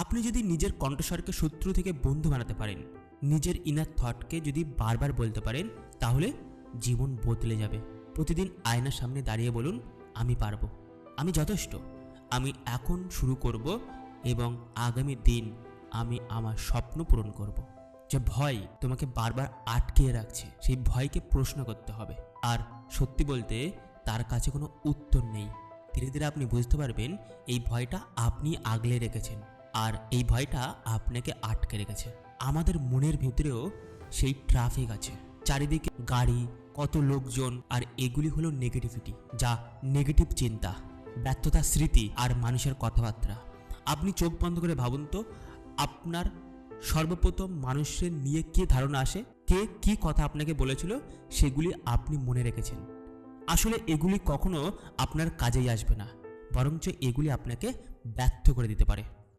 আপনি যদি নিজের কণ্ঠস্বরকে শত্রু থেকে বন্ধু বানাতে পারেন, নিজের ইনার থটকে যদি বারবার বলতে পারেন, তাহলে জীবন বদলে যাবে। প্রতিদিন আয়নার সামনে দাঁড়িয়ে বলুন, আমি পারব। আমি যথেষ্ট। আমি এখন শুরু করব এবং আগামী দিন আমি আমার স্বপ্ন পূরণ করব। যে ভয় তোমাকে বারবার আটকিয়ে রাখছে, সেই ভয়কে প্রশ্ন করতে হবে। আর সত্যি বলতে তার কাছে কোনো উত্তর নেই। ধীরে ধীরে আপনি বুঝতে পারবেন, এই ভয়টা আপনি আগলে রেখেছেন। আর এই ভয়টা আপনাকে আটকে রেখেছে। আমাদের মনের ভিতরেও সেই ট্রাফিক আছে। চারিদিকে গাড়ি, কত লোকজন, আর এগুলি হলো নেগেটিভিটি যা নেগেটিভ চিন্তা ব্যর্থতা স্মৃতি আর মানুষের কথাবার্তা। আপনি চোখ বন্ধ করে ভাবুন তো, আপনার সর্বপ্রথম মানুষের নিয়ে কে ধারণা আসে? কে কি কথা আপনাকে বলেছিল? সেগুলি আপনি মনে রেখেছেন। আসলে এগুলি কখনো আপনার কাজেই আসবে না, বরঞ্চ এগুলি আপনাকে ব্যর্থ করে দিতে পারে।